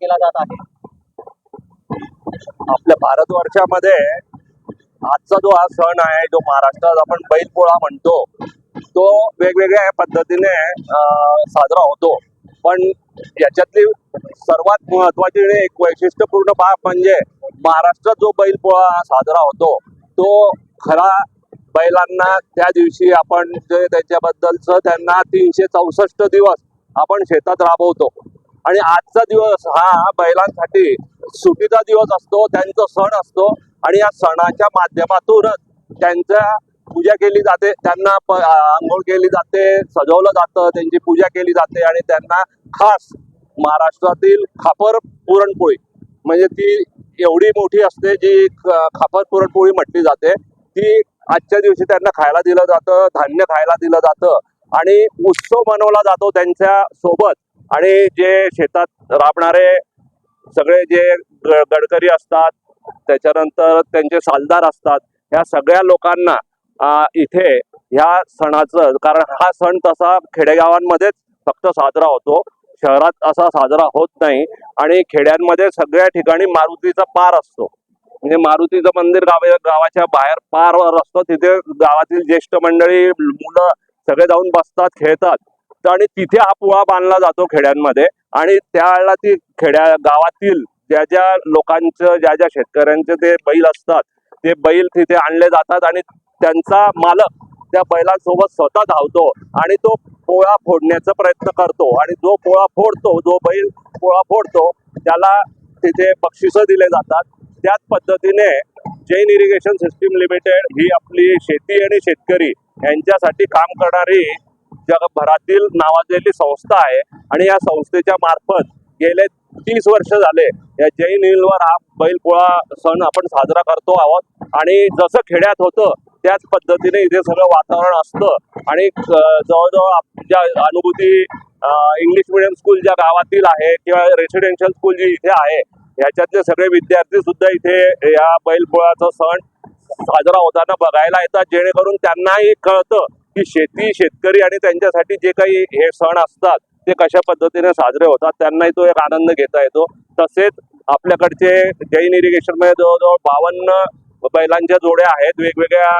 केला जात आहे. आपल्या भारतवर्षामध्ये आजचा जो हा सण आहे जो महाराष्ट्रात आपण बैलपोळा म्हणतो तो वेगवेगळ्या पद्धतीने साजरा होतो. पण याच्यातली सर्वात महत्वाची एक वैशिष्ट्यपूर्ण बाब म्हणजे महाराष्ट्रात जो बैलपोळा साजरा होतो तो खरा बैलांना त्या दिवशी आपण जे त्यांच्याबद्दलचं त्यांना तीनशे चौसष्ट दिवस आपण शेतात राबवतो. आणि आजचा दिवस हा बैलांसाठी सुटीचा दिवस असतो त्यांचा सण असतो आणि या सणाच्या माध्यमातूनच त्यांच्या पूजा केली जाते त्यांना प- आंघोळ केली जाते सजवलं जातं त्यांची पूजा केली जाते आणि त्यांना खास महाराष्ट्रातील खापर पुरणपोळी म्हणजे ती एवढी मोठी असते जी खापर पुरणपोळी म्हटली जाते ती आजच्या दिवशी त्यांना खायला दिलं जातं धान्य खायला दिलं जातं आणि उत्सव मनवला जातो त्यांच्यासोबत. आणि जे शेतात राबणारे सगळे जे ग- गडकरी असतात त्याच्यानंतर त्यांचे सालदार असतात ह्या सगळ्या लोकांना इथे ह्या सणाचं कारण हा सण तसा खेडेगावांमध्येच फक्त साजरा होतो. शहरात असा साजरा होत नाही आणि खेड्यांमध्ये सगळ्या ठिकाणी मारुतीचा पार असतो. म्हणजे मारुतीचं मंदिर गाव गावाच्या बाहेर पारवर असतं तिथे गावातील ज्येष्ठ मंडळी मुलं सगळे जाऊन बसतात खेळतात. आणि तिथे हा पोळा बांधला जातो खेड्यांमध्ये. आणि त्यावेळेला ती खेड्या गावातील ज्या ज्या लोकांचं ज्या ज्या शेतकऱ्यांचे ते बैल असतात ते बैल तिथे आणले जातात आणि त्यांचा मालक त्या बैलांसोबत स्वतः धावतो आणि तो पोळा फोडण्याचा प्रयत्न करतो. आणि जो पोळा फोडतो जो बैल पोळा फोडतो त्याला तिथे बक्षिसं दिले जातात. त्याच पद्धतीने जैन इरिगेशन सिस्टीम लिमिटेड ही आपली शेती आणि शेतकरी यांच्यासाठी काम करणारी जगभरातील नावाजलेली संस्था आहे आणि या संस्थेच्या मार्फत गेले तीस वर्ष झाले या जैन हिलवर हा बैलपोळा सण आपण साजरा करतो आहोत. आणि जसं खेड्यात होतं त्याच पद्धतीने इथे सगळं वातावरण असतं. आणि जवळजवळ आपल्या अनुभूती इंग्लिश मिडियम स्कूल ज्या गावातील आहे किंवा रेसिडेन्शियल स्कूल जी इथे आहे ह्याच्यातले सगळे विद्यार्थी सुद्धा इथे या बैलपोळाचा सण साजरा होताना बघायला येतात जेणेकरून त्यांनाही कळतं की शेती शेतकरी आणि त्यांच्यासाठी जे काही हे सण असतात ते कशा पद्धतीने साजरे होतात त्यांनाही तो एक आनंद घेता येतो. तसेच आपल्याकडचे जैन इरिगेशनमध्ये जवळजवळ बावन्न बैलांच्या जोड्या आहेत वेगवेगळ्या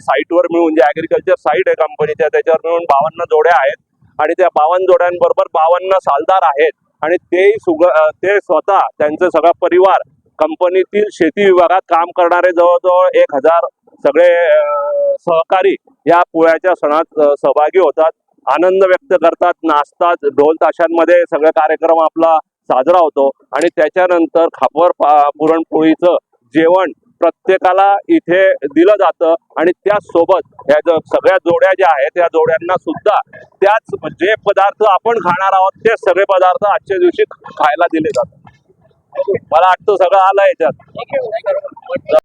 साईटवर मिळून जे ऍग्रिकल्चर साईट आहे कंपनीच्या त्याच्यावर मिळून बावन्न जोड्या आहेत. आणि त्या बावन्न जोड्यांबरोबर बावन्न सालदार आहेत. आणि तेही सुग ते स्वतः त्यांचा सगळा परिवार कंपनीतील शेती विभागात काम करणारे जवळजवळ एक हजार सगळे सहकारी या पोळ्याच्या सणात सहभागी होतात. आनंद व्यक्त करतात नाचतात. ढोल ताशांमध्ये सगळे कार्यक्रम आपला साजरा होतो. आणि त्याच्यानंतर खापर पा- पुरणपोळीचं जेवण प्रत्येकाला इथे दिलं जातं आणि त्याचसोबत ह्या सगळ्या जोड्या ज्या आहेत त्या जोड्यांना सुद्धा त्याच जे पदार्थ आपण खाणार आहोत ते सगळे पदार्थ आजच्या दिवशी खायला दिले जातात. मला वाटतं सगळं आलं याच्यात.